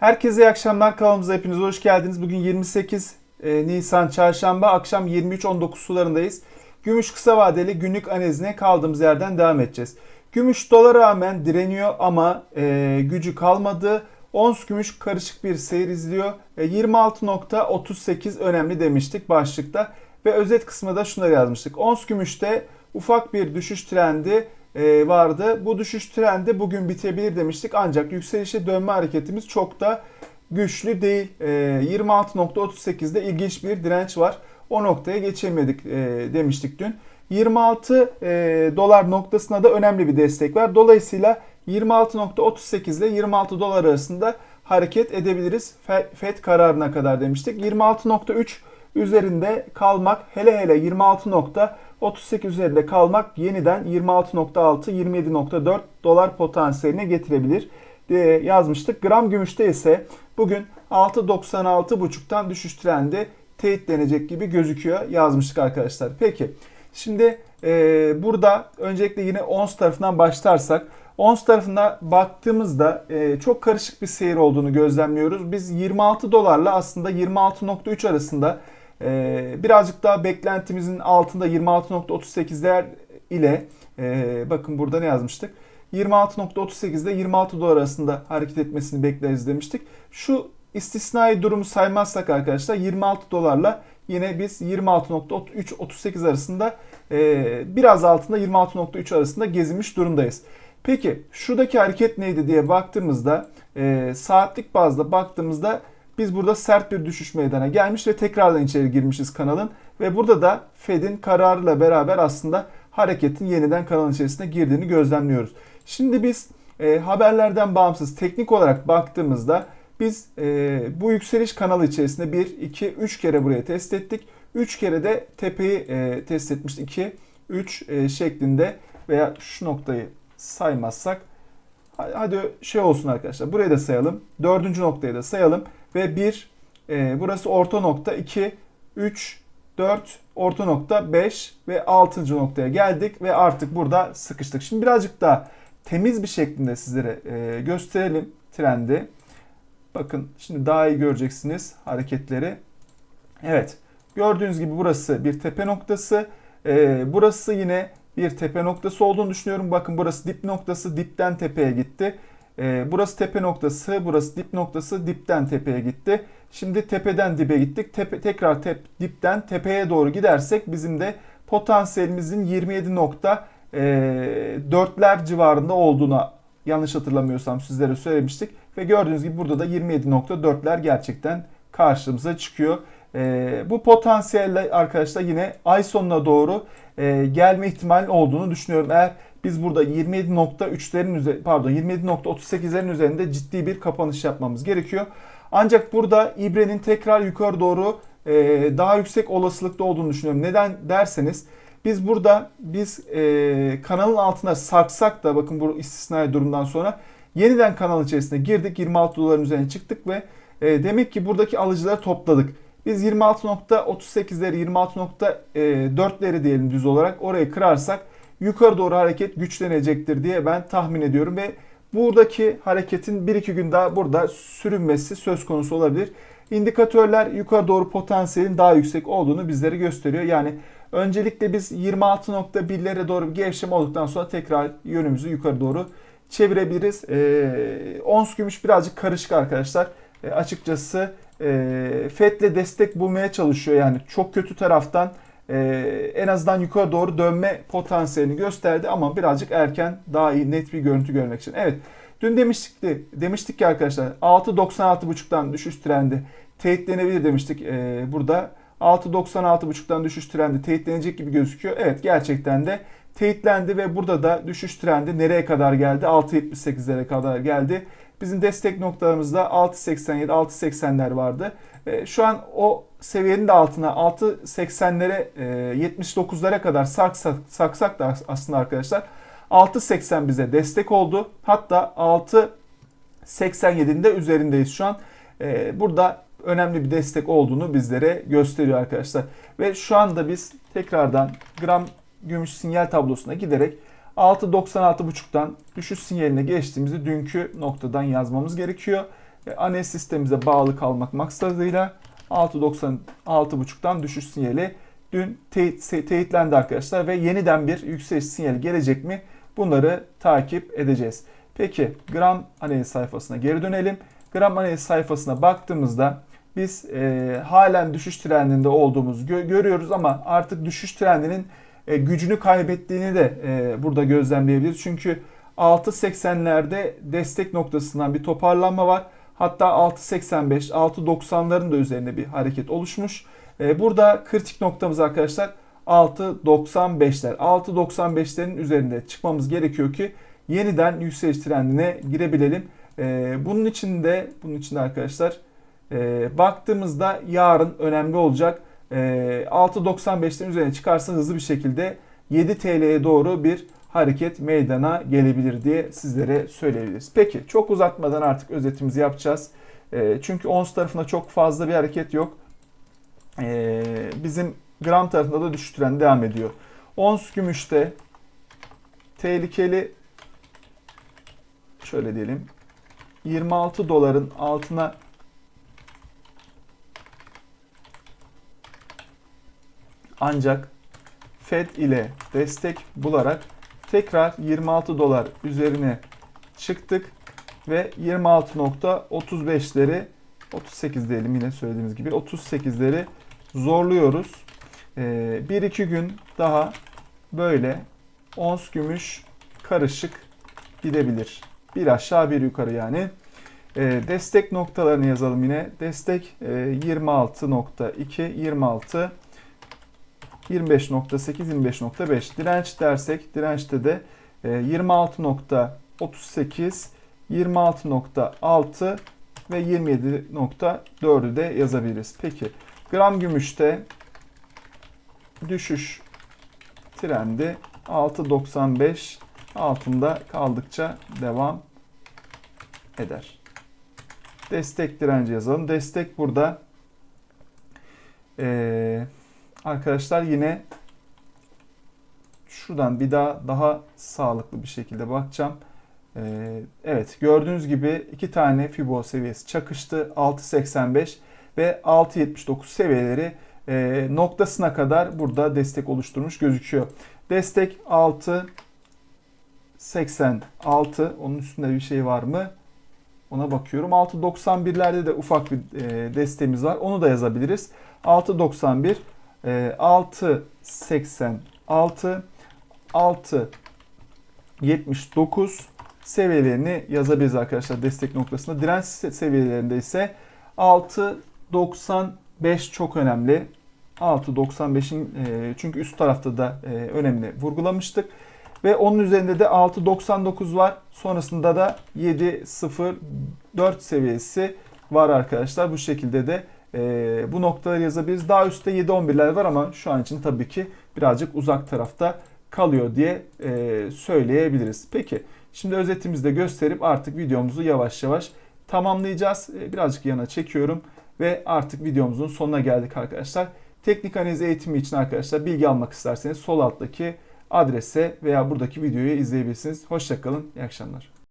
Herkese iyi akşamlar. Kanalımıza hepiniz hoş geldiniz. Bugün 28 e, Nisan Çarşamba akşam 23.19 sularındayız. Gümüş kısa vadeli günlük analizine kaldığımız yerden devam edeceğiz. Gümüş dolara rağmen direniyor ama e, gücü kalmadı. Ons gümüş karışık bir seyir izliyor. E, 26.38 önemli demiştik başlıkta. Ve özet kısmında da şunları yazmıştık. Ons gümüşte ufak bir düşüş trendi vardı. Bu düşüş trendi bugün bitebilir demiştik. Ancak yükselişe dönme hareketimiz çok da güçlü değil. E, 26.38'de ilginç bir direnç var. O noktaya geçemedik e, demiştik dün. 26 e, dolar noktasına da önemli bir destek var. Dolayısıyla 26.38 ile 26 dolar arasında hareket edebiliriz. FED kararına kadar demiştik. 26.3 üzerinde kalmak hele hele 26.38 üzerinde kalmak yeniden 26.6 27.4 dolar potansiyeline getirebilir diye yazmıştık. Gram gümüşte ise bugün 6.96.5'tan düşüş trendi teyitlenecek gibi gözüküyor yazmıştık arkadaşlar. Peki şimdi e, burada öncelikle yine ons tarafından başlarsak Ons tarafına baktığımızda e, çok karışık bir seyir olduğunu gözlemliyoruz. Biz 26 dolarla aslında 26.3 arasında e, birazcık daha beklentimizin altında 26.38'ler ile e, bakın burada ne yazmıştık? 26.38 ile 26 dolar arasında hareket etmesini bekleriz demiştik. Şu istisnai durumu saymazsak arkadaşlar 26 dolarla yine biz 26.3-38 arasında e, biraz altında 26.3 arasında gezinmiş durumdayız. Peki şuradaki hareket neydi diye baktığımızda e, saatlik bazda baktığımızda biz burada sert bir düşüş meydana gelmiş ve tekrardan içeri girmişiz kanalın. Ve burada da Fed'in kararıyla beraber aslında hareketin yeniden kanalın içerisine girdiğini gözlemliyoruz. Şimdi biz e, haberlerden bağımsız teknik olarak baktığımızda biz e, bu yükseliş kanalı içerisinde 1, 2, 3 kere buraya test ettik. 3 kere de tepeyi e, test etmiştik. 2, 3 e, şeklinde veya şu noktayı saymazsak hadi şey olsun arkadaşlar. Burayı da sayalım. Dördüncü noktayı da sayalım. Ve 1 e, burası orta nokta 2 3 4 orta nokta 5 ve 6. noktaya geldik ve artık burada sıkıştık. Şimdi birazcık daha temiz bir şeklinde sizlere e, gösterelim trendi. Bakın şimdi daha iyi göreceksiniz hareketleri. Evet gördüğünüz gibi burası bir tepe noktası. E, burası yine bir tepe noktası olduğunu düşünüyorum. Bakın burası dip noktası dipten tepeye gitti. Ee, burası tepe noktası, burası dip noktası, dipten tepeye gitti. Şimdi tepeden dibe gittik. Tepe, tekrar tep, dipten tepeye doğru gidersek bizim de potansiyelimizin 27.4'ler e, civarında olduğuna yanlış hatırlamıyorsam sizlere söylemiştik. Ve gördüğünüz gibi burada da 27.4'ler gerçekten karşımıza çıkıyor. E, bu potansiyelle arkadaşlar yine ay sonuna doğru e, gelme ihtimali olduğunu düşünüyorum. Eğer biz burada 27.3'lerin üzerinde pardon 27.38'lerin üzerinde ciddi bir kapanış yapmamız gerekiyor. Ancak burada ibrenin tekrar yukarı doğru e, daha yüksek olasılıkta olduğunu düşünüyorum. Neden derseniz biz burada biz e, kanalın altına sarksak da bakın bu istisnai durumdan sonra yeniden kanal içerisine girdik. 26 doların üzerine çıktık ve e, demek ki buradaki alıcıları topladık. Biz 26.38'leri 26.4'leri diyelim düz olarak orayı kırarsak yukarı doğru hareket güçlenecektir diye ben tahmin ediyorum ve buradaki hareketin 1-2 gün daha burada sürünmesi söz konusu olabilir. İndikatörler yukarı doğru potansiyelin daha yüksek olduğunu bizlere gösteriyor. Yani öncelikle biz 26.1'lere doğru bir gevşeme olduktan sonra tekrar yönümüzü yukarı doğru çevirebiliriz. Ee, ons gümüş birazcık karışık arkadaşlar. Ee, açıkçası e, FED'le destek bulmaya çalışıyor. Yani çok kötü taraftan e, en azından yukarı doğru dönme potansiyelini gösterdi ama birazcık erken daha iyi net bir görüntü görmek için. Evet dün demiştik de, demiştik ki arkadaşlar 6.96.5'tan düşüş trendi teyitlenebilir demiştik e, burada. 6.96.5'tan düşüş trendi teyitlenecek gibi gözüküyor. Evet gerçekten de teyitlendi ve burada da düşüş trendi nereye kadar geldi? 6.78'lere kadar geldi. Bizim destek noktalarımızda 6.87, 6.80'ler vardı. E, şu an o seviyenin de altına 6.80'lere 79'lara e, kadar sarksak, saksak da aslında arkadaşlar 6.80 bize destek oldu. Hatta 6.87'nin de üzerindeyiz şu an. E, burada önemli bir destek olduğunu bizlere gösteriyor arkadaşlar. Ve şu anda biz tekrardan gram gümüş sinyal tablosuna giderek 6.96.5'tan düşüş sinyaline geçtiğimizi dünkü noktadan yazmamız gerekiyor. E, analiz sistemimize bağlı kalmak maksadıyla 6.90 6.5'tan düşüş sinyali dün teyit, teyitlendi arkadaşlar ve yeniden bir yükseliş sinyali gelecek mi? Bunları takip edeceğiz. Peki gram analiz sayfasına geri dönelim. Gram analiz sayfasına baktığımızda biz e, halen düşüş trendinde olduğumuzu gö- görüyoruz ama artık düşüş trendinin e, gücünü kaybettiğini de e, burada gözlemleyebiliriz. Çünkü 6.80'lerde destek noktasından bir toparlanma var. Hatta 6.85, 6.90'ların da üzerinde bir hareket oluşmuş. E, burada kritik noktamız arkadaşlar 6.95'ler. 6.95'lerin üzerinde çıkmamız gerekiyor ki yeniden yükseliş trendine girebilelim. E, bunun için de bunun için de arkadaşlar e, baktığımızda yarın önemli olacak. E, 6.95'lerin üzerine çıkarsa hızlı bir şekilde 7 TL'ye doğru bir hareket meydana gelebilir diye sizlere söyleyebiliriz. Peki çok uzatmadan artık özetimizi yapacağız. E, çünkü ons tarafında çok fazla bir hareket yok. E, bizim gram tarafında da düşüş devam ediyor. Ons gümüşte tehlikeli şöyle diyelim 26 doların altına ancak Fed ile destek bularak tekrar 26 dolar üzerine çıktık ve 26.35'leri 38 diyelim yine söylediğimiz gibi 38'leri zorluyoruz. Ee, 1-2 gün daha böyle ons gümüş karışık gidebilir. Bir aşağı bir yukarı yani. Ee, destek noktalarını yazalım yine. Destek e, 26.2, 26 25.8, 25.5. Direnç dersek dirençte de 26.38, e, 26.6 ve 27.4'ü de yazabiliriz. Peki gram gümüşte düşüş trendi 6.95 altında kaldıkça devam eder. Destek direnci yazalım. Destek burada. Ee, arkadaşlar yine şuradan bir daha daha sağlıklı bir şekilde bakacağım. Ee, evet gördüğünüz gibi iki tane Fibo seviyesi çakıştı. 6.85 ve 6.79 seviyeleri e, noktasına kadar burada destek oluşturmuş gözüküyor. Destek 6.86 onun üstünde bir şey var mı? Ona bakıyorum. 6.91'lerde de ufak bir e, desteğimiz var. Onu da yazabiliriz. 6.91 6.86 6.79 seviyelerini yazabiliriz arkadaşlar destek noktasında. Direnç seviyelerinde ise 6.95 çok önemli. 6.95'in e, çünkü üst tarafta da e, önemli vurgulamıştık. Ve onun üzerinde de 6.99 var. Sonrasında da 7.04 seviyesi var arkadaşlar. Bu şekilde de e, bu noktaları yazabiliriz. Daha üstte 7-11'ler var ama şu an için tabii ki birazcık uzak tarafta kalıyor diye e, söyleyebiliriz. Peki şimdi özetimizi de gösterip artık videomuzu yavaş yavaş tamamlayacağız. E, birazcık yana çekiyorum ve artık videomuzun sonuna geldik arkadaşlar. Teknik analiz eğitimi için arkadaşlar bilgi almak isterseniz sol alttaki adrese veya buradaki videoyu izleyebilirsiniz. Hoşçakalın, iyi akşamlar.